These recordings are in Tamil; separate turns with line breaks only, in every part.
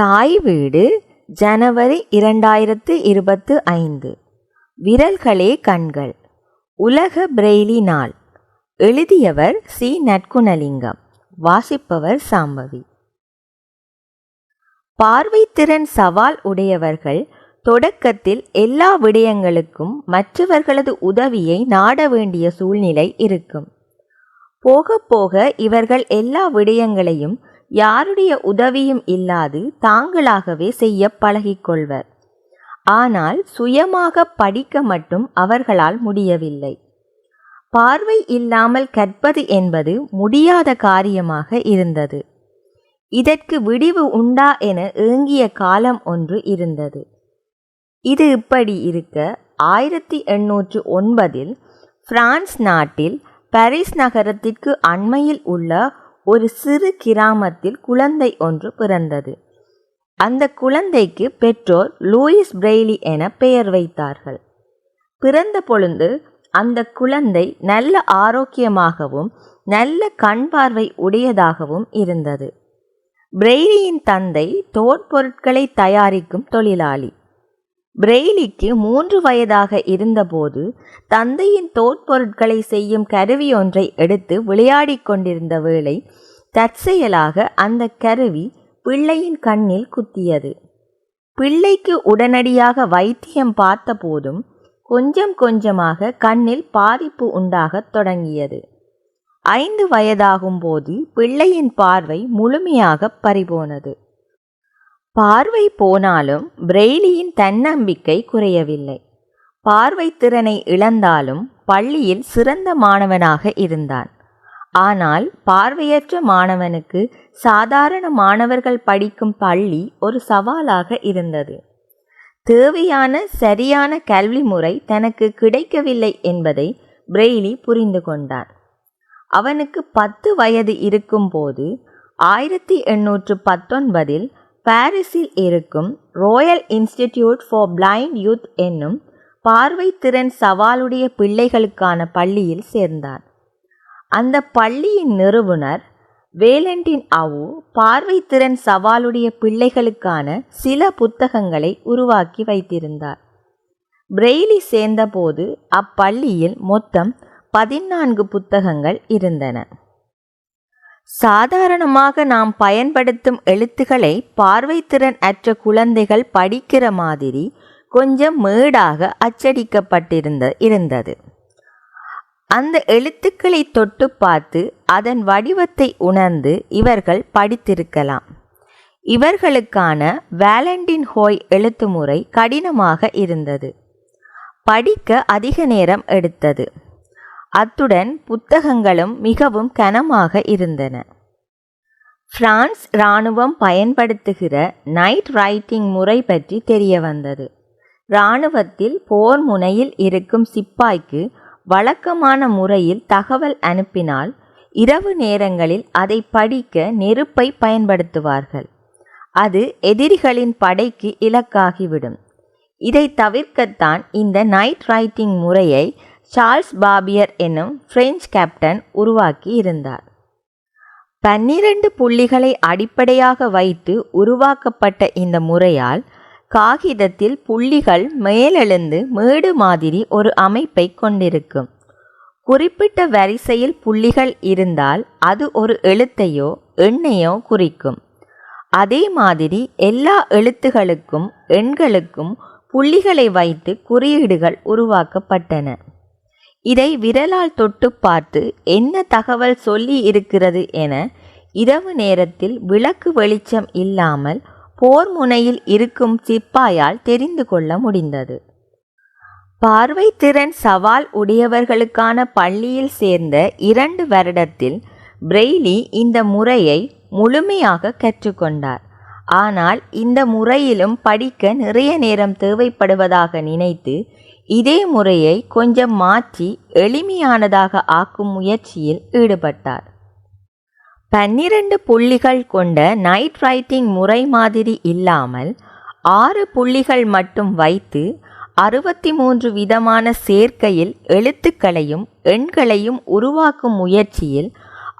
தாய் வீடு ஜனவரி இரண்டாயிரத்து இருபத்து ஐந்து. விரல்களே கண்கள். உலக பிரெய்லி நாள். எழுதியவர் சி. நற்குணலிங்கம். வாசிப்பவர் சாம்பவி. பார்வைத்திறன் சவால் உடையவர்கள் தொடக்கத்தில் எல்லா விடயங்களுக்கும் மற்றவர்களது உதவியை நாட வேண்டிய சூழ்நிலை இருக்கும். போக போக இவர்கள் எல்லா விடயங்களையும் யாருடைய உதவியும் இல்லாது தாங்களாகவே செய்ய பழகிக்கொள்வர். ஆனால் சுயமாக படிக்க மட்டும் அவர்களால் முடியவில்லை. பார்வை இல்லாமல் கற்பது என்பது முடியாத காரியமாக இருந்தது. இதற்கு விடிவு உண்டா என ஏங்கிய காலம் ஒன்று இருந்தது. இது இப்படி இருக்க ஆயிரத்தி எண்ணூற்று ஒன்பதில் பிரான்ஸ் நாட்டில் பாரிஸ் நகரத்திற்கு அண்மையில் உள்ள ஒரு சிறு கிராமத்தில் குழந்தை ஒன்று பிறந்தது. அந்த குழந்தைக்கு பெற்றோர் லூயிஸ் பிரெய்லி என பெயர் வைத்தார்கள். பிறந்த பொழுது அந்த குழந்தை நல்ல ஆரோக்கியமாகவும் நல்ல கண் பார்வை உடையதாகவும் இருந்தது. பிரெய்லியின் தந்தை தோற்பொருட்களை தயாரிக்கும் தொழிலாளி. பிரெய்லிக்கு மூன்று வயதாக இருந்தபோது தந்தையின் தோற்பொருட்களை செய்யும் கருவி ஒன்றை எடுத்து விளையாடி கொண்டிருந்த வேளை தற்செயலாக அந்த கருவி பிள்ளையின் கண்ணில் குத்தியது. பிள்ளைக்கு உடனடியாக வைத்தியம் பார்த்தபோதும் கொஞ்சம் கொஞ்சமாக கண்ணில் பாதிப்பு உண்டாகத் தொடங்கியது. ஐந்து வயதாகும் போது பிள்ளையின் பார்வை முழுமையாக பறிபோனது. பார்வை போனாலும் பிரெய்லியின் தன்னம்பிக்கை குறையவில்லை. பார்வை திறனை இழந்தாலும் பள்ளியில் சிறந்த மாணவனாக இருந்தான். ஆனால் பார்வையற்ற மாணவனுக்கு சாதாரண மாணவர்கள் படிக்கும் பள்ளி ஒரு சவாலாக இருந்தது. தேவையான சரியான கல்வி முறை தனக்கு கிடைக்கவில்லை என்பதை பிரெய்லி புரிந்து கொண்டான் அவனுக்கு பத்து வயது இருக்கும்போது ஆயிரத்தி எண்ணூற்று பத்தொன்பதில் பாரிஸில் இருக்கும் royal institute for blind youth என்னும் பார்வைத்திறன் சவாலுடைய பிள்ளைகளுக்கான பள்ளியில் சேர்ந்தார். அந்த பள்ளியின் நிறுவனர் வேலண்டின் அவு பார்வைத்திறன் சவாலுடைய பிள்ளைகளுக்கான சில புத்தகங்களை உருவாக்கி வைத்திருந்தார். பிரெய்லி சேர்ந்தபோது அப்பள்ளியில் மொத்தம் பதினான்கு புத்தகங்கள் இருந்தன. சாதாரணமாக நாம் பயன்படுத்தும் எழுத்துக்களை பார்வைத்திறன் அற்ற குழந்தைகள் படிக்கிற மாதிரி கொஞ்சம் மேடாக அச்சடிக்கப்பட்டிருந்த இருந்தது. அந்த எழுத்துக்களை தொட்டு பார்த்து அதன் வடிவத்தை உணர்ந்து இவர்கள் படித்திருக்கலாம். இவர்களுக்கான வேலண்டின் ஹோய் எழுத்து முறை கடினமாக இருந்தது. படிக்க அதிக நேரம் எடுத்தது. அத்துடன் புத்தகங்களும் மிகவும் கனமாக இருந்தன. பிரான்ஸ் இராணுவம் பயன்படுத்துகிற நைட் ரைட்டிங் முறை பற்றி தெரிய வந்தது. இராணுவத்தில் போர் முனையில் இருக்கும் சிப்பாய்க்கு வழக்கமான முறையில் தகவல் அனுப்பினால் இரவு நேரங்களில் அதை படிக்க நெருப்பை பயன்படுத்துவார்கள். அது எதிரிகளின் படைக்கு இலக்காகிவிடும். இதை தவிர்க்கத்தான் இந்த நைட் ரைட்டிங் முறையை சார்ல்ஸ் பாபியர் என்னும் பிரெஞ்சு கேப்டன் உருவாக்கி இருந்தார். பன்னிரண்டு புள்ளிகளை அடிப்படையாக வைத்து உருவாக்கப்பட்ட இந்த முறையால் காகிதத்தில் புள்ளிகள் மேலெழுந்து மேடு மாதிரி ஒரு அமைப்பை கொண்டிருக்கும். குறிப்பிட்ட வரிசையில் புள்ளிகள் இருந்தால் அது ஒரு எழுத்தையோ எண்ணையோ குறிக்கும். அதே மாதிரி எல்லா எழுத்துகளுக்கும் எண்களுக்கும் புள்ளிகளை வைத்து குறியீடுகள் உருவாக்கப்பட்டன. இதை விரலால் தொட்டு பார்த்து என்ன தகவல் சொல்லி இருக்கிறது என இரவு நேரத்தில் விளக்கு வெளிச்சம் இல்லாமல் போர் முனையில் இருக்கும் சிப்பாயால் தெரிந்து கொள்ள முடிந்தது. பார்வை திறன் சவால் உடையவர்களுக்கான பள்ளியில் சேர்ந்த இரண்டு வருடத்தில் பிரெய்லி இந்த முறையை முழுமையாக கற்றுக்கொண்டார். ஆனால் இந்த முறையிலும் படிக்க நிறைய நேரம் தேவைப்படுவதாக நினைத்து இதே முறையை கொஞ்சம் மாற்றி எளிமையானதாக ஆக்கும் முயற்சியில் ஈடுபட்டார். பன்னிரண்டு புள்ளிகள் கொண்ட நைட் ரைட்டிங் முறை மாதிரி இல்லாமல் ஆறு புள்ளிகள் மட்டும் வைத்து அறுபத்தி மூன்று விதமான சேர்க்கையில் எழுத்துக்களையும் எண்களையும் உருவாக்கும் முயற்சியில்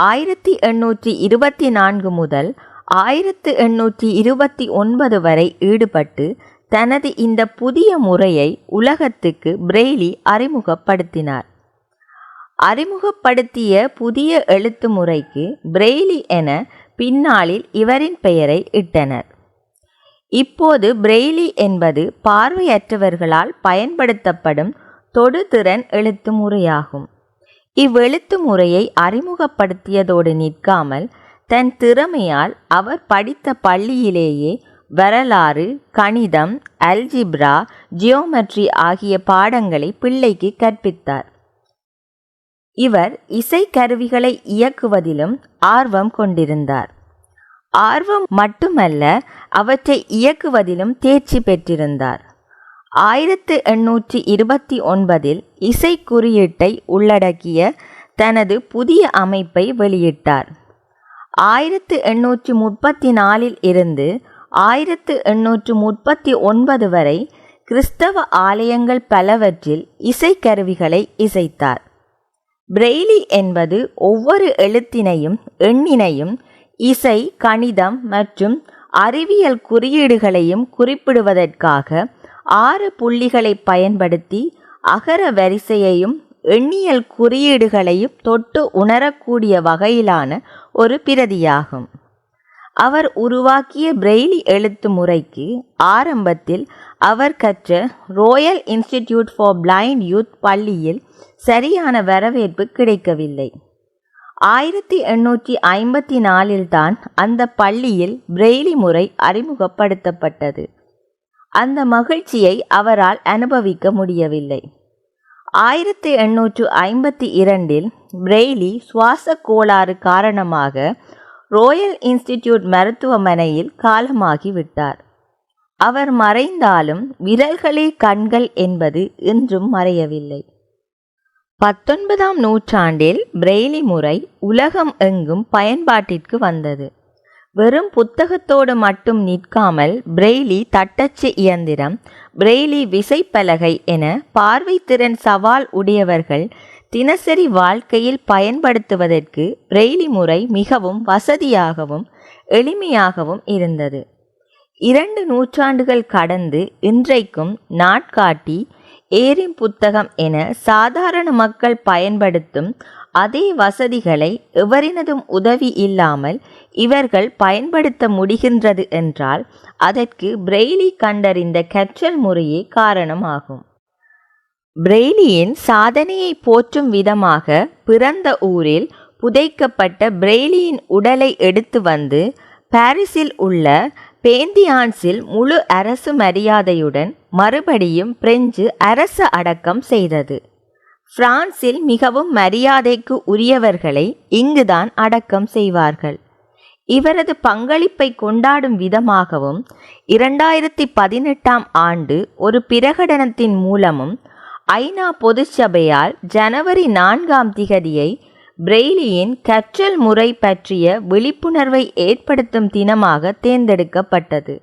ஆயிரத்தி எண்ணூற்றி இருபத்தி நான்கு முதல் ஆயிரத்து எண்ணூற்றி இருபத்தி ஒன்பது வரை ஈடுபட்டு தனது இந்த புதிய முறையை உலகத்துக்கு பிரெய்லி அறிமுகப்படுத்தினார். அறிமுகப்படுத்திய புதிய எழுத்து முறைக்கு பிரெய்லி என பின்னாளில் இவரின் பெயரை இட்டனர். இப்போது பிரெய்லி என்பது பார்வையற்றவர்களால் பயன்படுத்தப்படும் தொடுதிறன் எழுத்து முறையாகும். இவ்வெழுத்து முறையை அறிமுகப்படுத்தியதோடு நிற்காமல் தன் திறமையால் அவர் படித்த பள்ளியிலேயே வரலாறு கணிதம் அல்ஜிப்ரா ஜியோமெட்ரி ஆகிய பாடங்களை பிள்ளைக்கு கற்பித்தார். இவர் இசைக்கருவிகளை இயக்குவதிலும் ஆர்வம் கொண்டிருந்தார். ஆர்வம் மட்டுமல்ல அவற்றை இயக்குவதிலும் தேர்ச்சி பெற்றிருந்தார். ஆயிரத்து எண்ணூற்றி இருபத்தி ஒன்பதில் இசை குறியீட்டை உள்ளடக்கிய தனது புதிய அமைப்பை வெளியிட்டார். ஆயிரத்து எண்ணூற்றி முப்பத்தி நாலில் இருந்து ஆயிரத்து எண்ணூற்று முப்பத்தி ஒன்பது வரை கிறிஸ்தவ ஆலயங்கள் பலவற்றில் இசைக்கருவிகளை இசைத்தார். பிரெய்லி என்பது ஒவ்வொரு எழுத்தினையும் எண்ணினையும் இசை கணிதம் மற்றும் அறிவியல் குறியீடுகளையும் குறிப்பிடுவதற்காக ஆறு புள்ளிகளை பயன்படுத்தி அகர வரிசையையும் எண்ணியல் குறியீடுகளையும் தொட்டு உணரக்கூடிய வகையிலான ஒரு பிரதியாகும். அவர் உருவாக்கிய பிரெய்லி எழுத்து முறைக்கு ஆரம்பத்தில் அவர் கற்ற royal institute for blind youth பள்ளியில் சரியான வரவேற்பு கிடைக்கவில்லை. ஆயிரத்தி எண்ணூற்றி ஐம்பத்தி நாலில்தான் அந்த பள்ளியில் பிரெய்லி முறை அறிமுகப்படுத்தப்பட்டது. அந்த மகிழ்ச்சியை அவரால் அனுபவிக்க முடியவில்லை. ஆயிரத்தி எண்ணூற்று ஐம்பத்தி இரண்டில் பிரெய்லி சுவாச கோளாறு காரணமாக ரோயல் இன்ஸ்டிடியூட் மருத்துவமனையில் காலமாகிவிட்டார். அவர் மறைந்தாலும் விரல்களே கண்கள் என்பது இன்றும் மறையவில்லை. பத்தொன்பதாம் நூற்றாண்டில் பிரெய்லி முறை உலகம் எங்கும் பயன்பாட்டிற்கு வந்தது. வெறும் புத்தகத்தோடு மட்டும் நிற்காமல் பிரெய்லி தட்டச்சு இயந்திரம் பிரெய்லி விசைப்பலகை என பார்வைத்திறன் சவால் உடையவர்கள் தினசரி வாழ்க்கையில் பயன்படுத்துவதற்கு ரெய்லி முறை மிகவும் வசதியாகவும் எளிமையாகவும் இருந்தது. இரண்டு நூற்றாண்டுகள் கடந்து இன்றைக்கும் நாட்காட்டி ஏரிம் புத்தகம் என சாதாரண மக்கள் பயன்படுத்தும் அதே வசதிகளை எவரினதும் உதவி இல்லாமல் இவர்கள் பயன்படுத்த முடிகின்றது என்றால் அதற்கு பிரெய்லி கண்டறிந்த கற்றல் முறையே காரணமாகும் பிரெய்லியின் சாதனையை போற்றும் விதமாக பிறந்த ஊரில் புதைக்கப்பட்ட பிரெய்லியின் உடலை எடுத்து வந்து பாரிஸில் உள்ள பேந்தியான்ஸில் முழு அரசு மரியாதையுடன் மறுபடியும் பிரெஞ்சு அரசு அடக்கம் செய்தது. பிரான்சில் மிகவும் மரியாதைக்கு உரியவர்களை இங்குதான் அடக்கம் செய்வார்கள். இவரது பங்களிப்பை கொண்டாடும் விதமாகவும் இரண்டாயிரத்தி பதினெட்டாம் ஆண்டு ஒரு பிரகடனத்தின் மூலமும் ஐநா பொதுச்சபையால் ஜனவரி நான்காம் திகதியை பிரெய்லியின் கற்றல் முறை பற்றிய விழிப்புணர்வை ஏற்படுத்தும் தினமாக தேர்ந்தெடுக்கப்பட்டது.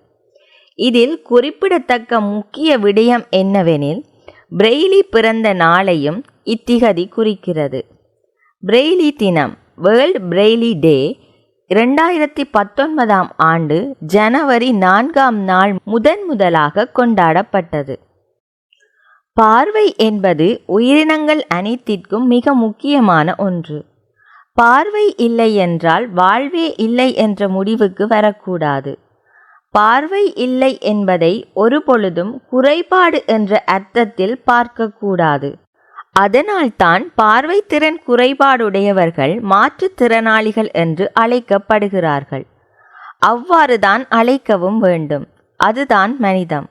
இதில் குறிப்பிடத்தக்க முக்கிய விடயம் என்னவெனில் பிரெய்லி பிறந்த நாளையும் இத்திகதி குறிக்கிறது. பிரெய்லி தினம் வேர்ல்ட் பிரெய்லி டே இரண்டாயிரத்தி பத்தொன்பதாம் ஆண்டு ஜனவரி நான்காம் நாள் முதன் முதலாக கொண்டாடப்பட்டது. பார்வை என்பது உயிரினங்கள் அனைத்திற்கும் மிக முக்கியமான ஒன்று. பார்வை இல்லை என்றால் வாழ்வே இல்லை என்ற முடிவுக்கு வரக்கூடாது. பார்வை இல்லை என்பதை ஒரு பொழுதும் குறைபாடு என்ற அர்த்தத்தில் பார்க்கக்கூடாது. அதனால்தான் பார்வை திறன் குறைபாடுடையவர்கள் மாற்றுத்திறனாளிகள் என்று அழைக்கப்படுகிறார்கள். அவ்வாறுதான் அழைக்கவும் வேண்டும். அதுதான் மனிதம்.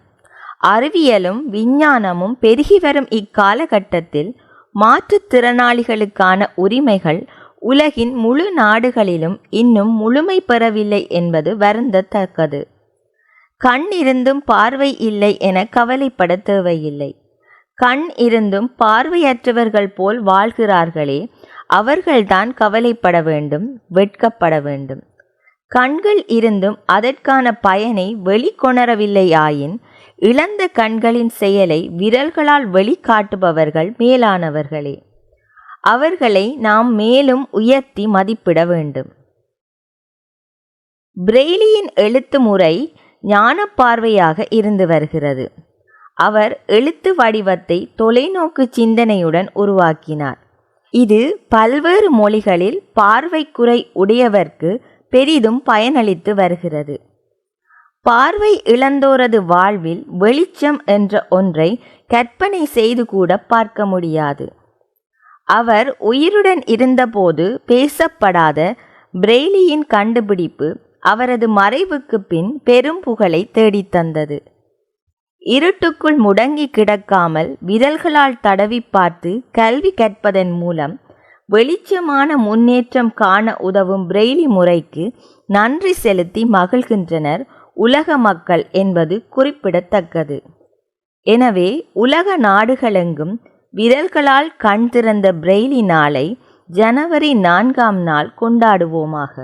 அறிவியலும் விஞ்ஞானமும் பெருகி வரும் இக்காலகட்டத்தில் மாற்றுத்திறனாளிகளுக்கான உரிமைகள் உலகின் முழு நாடுகளிலும் இன்னும் முழுமை பெறவில்லை என்பது வருந்தத்தக்கது. கண் இருந்தும் பார்வை இல்லை என கவலைப்பட தேவையில்லை. கண் இருந்தும் பார்வையற்றவர்கள் போல் வாழ்கிறார்களே அவர்கள்தான் கவலைப்பட வேண்டும் வெட்கப்பட வேண்டும். கண்கள் இருந்தும் அதற்கான பயனை வெளிக்கொணரவில்லையாயின் இழந்த கண்களின் செயலை விரல்களால் வெளிக்காட்டுபவர்கள் மேலானவர்களே. அவர்களை நாம் மேலும் உயர்த்தி மதிப்பிட வேண்டும். பிரெய்லியின் எழுத்து முறை ஞானப்பார்வையாக இருந்து வருகிறது. அவர் எழுத்து வடிவத்தை தொலைநோக்கு சிந்தனையுடன் உருவாக்கினார். இது பல்வேறு மொழிகளில் பார்வைக்குறை உடையவர்க்கு பெரிதும் பயனளித்து வருகிறது. பார்வை இழந்தோரது வாழ்வில் வெளிச்சம் என்ற ஒன்றை கற்பனை செய்து கூட பார்க்க முடியாது. அவர் உயிருடன் இருந்தபோது பேசப்படாத பிரெய்லியின் கண்டுபிடிப்பு அவரது மறைவுக்கு பின் பெரும் புகழை தேடித்தந்தது இருட்டுக்குள் முடங்கி கிடக்காமல் விரல்களால் தடவி பார்த்து கல்வி கற்பதன் மூலம் வெளிச்சமான முன்னேற்றம் காண உதவும் பிரெய்லி முறைக்கு நன்றி செலுத்தி மகிழ்கின்றனர். உலக மக்கள் என்பது குறிப்பிடத்தக்கது. எனவே உலக நாடுகளெங்கும் விரல்களால் கண் திறந்த பிரெய்லி நாளை ஜனவரி நான்காம் நாள் கொண்டாடுவோமாக.